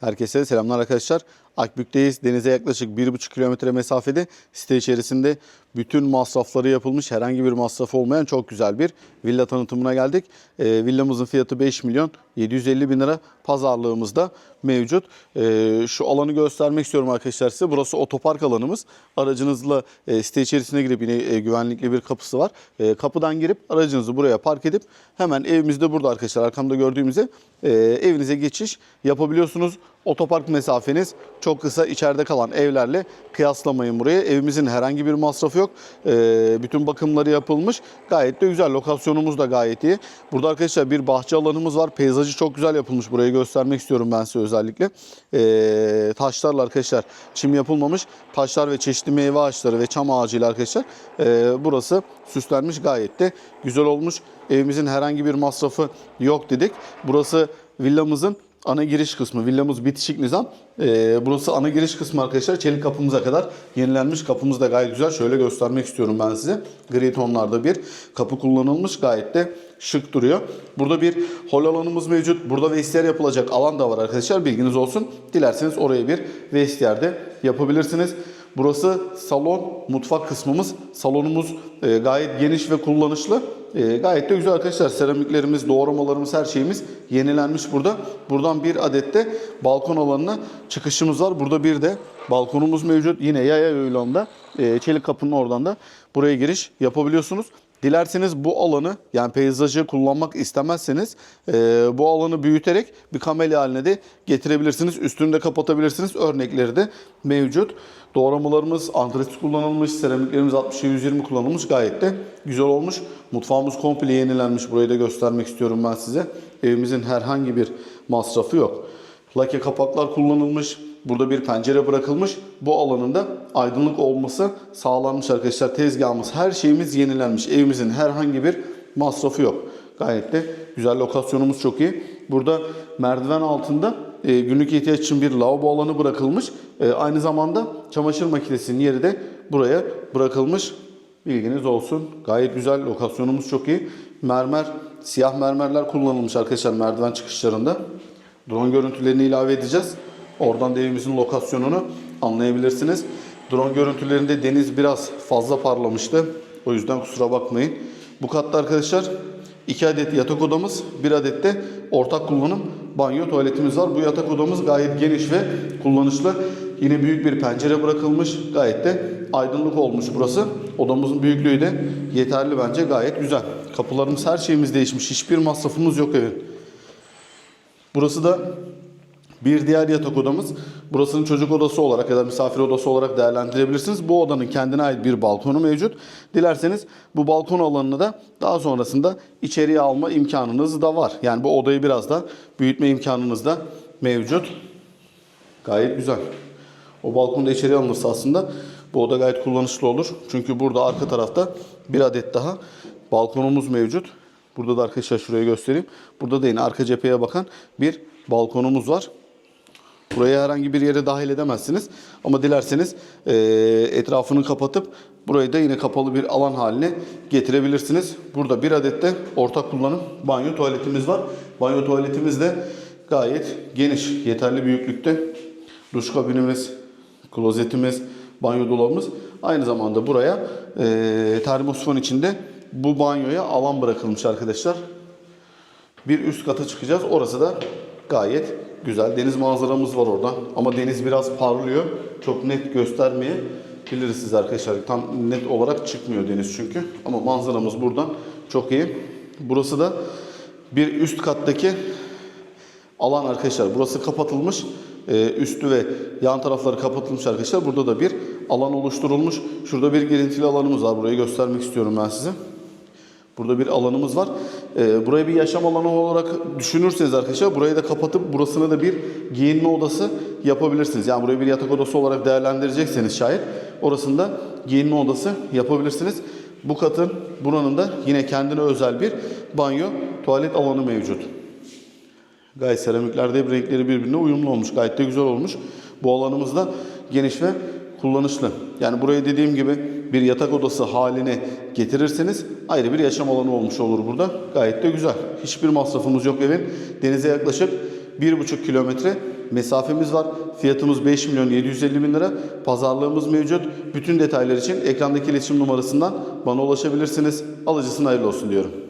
Herkese selamlar arkadaşlar. Akbük'teyiz. Denize yaklaşık 1,5 kilometre mesafede site içerisinde bütün masrafları yapılmış herhangi bir masrafı olmayan çok güzel bir villa tanıtımına geldik. Ee, villamızın fiyatı 5 milyon 750 bin lira pazarlığımızda mevcut. Ee, şu alanı göstermek istiyorum arkadaşlar size. Burası otopark alanımız. Aracınızla e, site içerisine girip yine e, güvenlikli bir kapısı var. E, kapıdan girip aracınızı buraya park edip hemen evimizde burada arkadaşlar arkamda gördüğümüzde e, evinize geçiş yapabiliyorsunuz. Otopark mesafeniz çok kısa içeride kalan evlerle kıyaslamayın buraya. Evimizin herhangi bir masrafı yok. Ee, bütün bakımları yapılmış. Gayet de güzel. Lokasyonumuz da gayet iyi. Burada arkadaşlar bir bahçe alanımız var. Peyzajı çok güzel yapılmış. Burayı göstermek istiyorum ben size özellikle. Ee, taşlarla arkadaşlar çim yapılmamış. Taşlar ve çeşitli meyve ağaçları ve çam ağacıyla arkadaşlar ee, burası süslenmiş. Gayet de güzel olmuş. Evimizin herhangi bir masrafı yok dedik. Burası villamızın ana giriş kısmı. Villamız bitişik nizam. Ee, burası ana giriş kısmı arkadaşlar. Çelik kapımıza kadar yenilenmiş. Kapımız da gayet güzel. Şöyle göstermek istiyorum ben size. Gri tonlarda bir kapı kullanılmış. Gayet de şık duruyor. Burada bir hol alanımız mevcut. Burada vestiyer yapılacak alan da var arkadaşlar. Bilginiz olsun. Dilerseniz oraya bir vestiyer de yapabilirsiniz. Burası salon, mutfak kısmımız. Salonumuz e, gayet geniş ve kullanışlı. E, gayet de güzel arkadaşlar. Seramiklerimiz, doğramalarımız, her şeyimiz yenilenmiş burada. Buradan bir adet de balkon alanına çıkışımız var. Burada bir de balkonumuz mevcut. Yine yaya yolunda e, çelik kapının oradan da buraya giriş yapabiliyorsunuz. Dilerseniz bu alanı yani peyzajı kullanmak istemezseniz e, bu alanı büyüterek bir kamelya haline de getirebilirsiniz. Üstünü de kapatabilirsiniz. Örnekleri de mevcut. Doğramalarımız antresit kullanılmış, seramiklerimiz 60'a 120 kullanılmış. Gayet de güzel olmuş. Mutfağımız komple yenilenmiş. Burayı da göstermek istiyorum ben size. Evimizin herhangi bir masrafı yok. Lake kapaklar kullanılmış. Burada bir pencere bırakılmış. Bu alanında aydınlık olması sağlanmış arkadaşlar. Tezgahımız, her şeyimiz yenilenmiş. Evimizin herhangi bir masrafı yok. Gayet de güzel lokasyonumuz çok iyi. Burada merdiven altında e, günlük ihtiyaç için bir lavabo alanı bırakılmış. E, aynı zamanda çamaşır makinesinin yeri de buraya bırakılmış. Bilginiz olsun. Gayet güzel. Lokasyonumuz çok iyi. Mermer, siyah mermerler kullanılmış arkadaşlar merdiven çıkışlarında. Drone görüntülerini ilave edeceğiz. Oradan da evimizin lokasyonunu anlayabilirsiniz. Drone görüntülerinde deniz biraz fazla parlamıştı. O yüzden kusura bakmayın. Bu katta arkadaşlar 2 adet yatak odamız, 1 adet de ortak kullanım banyo tuvaletimiz var. Bu yatak odamız gayet geniş ve kullanışlı. Yine büyük bir pencere bırakılmış. Gayet de aydınlık olmuş burası. Odamızın büyüklüğü de yeterli bence. Gayet güzel. Kapılarımız her şeyimiz değişmiş. Hiçbir masrafımız yok evin. Burası da bir diğer yatak odamız. Burasının çocuk odası olarak ya da misafir odası olarak değerlendirebilirsiniz. Bu odanın kendine ait bir balkonu mevcut. Dilerseniz bu balkon alanını da daha sonrasında içeriye alma imkanınız da var. Yani bu odayı biraz da büyütme imkanınız da mevcut. Gayet güzel. O balkonda içeriye alınırsa aslında bu oda gayet kullanışlı olur. Çünkü burada arka tarafta bir adet daha balkonumuz mevcut. Burada da arkadaşlar şuraya göstereyim. Burada da yine arka cepheye bakan bir balkonumuz var. Buraya herhangi bir yere dahil edemezsiniz. Ama dilerseniz eee, etrafını kapatıp burayı da yine kapalı bir alan haline getirebilirsiniz. Burada bir adet de ortak kullanım banyo tuvaletimiz var. Banyo tuvaletimiz de gayet geniş, yeterli büyüklükte. Duş kabinimiz, klozetimiz, banyo dolabımız. Aynı zamanda buraya eee termosifon içinde bu banyoya alan bırakılmış arkadaşlar. Bir üst kata çıkacağız. Orası da gayet güzel. Deniz manzaramız var orada. Ama deniz biraz parlıyor. Çok net göstermeyebiliriz siz arkadaşlar. Tam net olarak çıkmıyor deniz çünkü. Ama manzaramız buradan çok iyi. Burası da bir üst kattaki alan arkadaşlar. Burası kapatılmış. Ee, üstü ve yan tarafları kapatılmış arkadaşlar. Burada da bir alan oluşturulmuş. Şurada bir girintili alanımız var. Burayı göstermek istiyorum ben size. Burada bir alanımız var. Ee, burayı bir yaşam alanı olarak düşünürseniz arkadaşlar burayı da kapatıp burasına da bir giyinme odası yapabilirsiniz. Yani burayı bir yatak odası olarak değerlendirecekseniz şayet orasında giyinme odası yapabilirsiniz. Bu katın buranın da yine kendine özel bir banyo tuvalet alanı mevcut. Gayet seramiklerde hep renkleri birbirine uyumlu olmuş. Gayet de güzel olmuş. Bu alanımız da geniş ve kullanışlı. Yani burayı dediğim gibi bir yatak odası haline getirirseniz ayrı bir yaşam alanı olmuş olur burada. Gayet de güzel. Hiçbir masrafımız yok evin. Denize yaklaşık 1,5 kilometre mesafemiz var. Fiyatımız 5 milyon 750 bin lira. Pazarlığımız mevcut. Bütün detaylar için ekrandaki iletişim numarasından bana ulaşabilirsiniz. Alıcısına hayırlı olsun diyorum.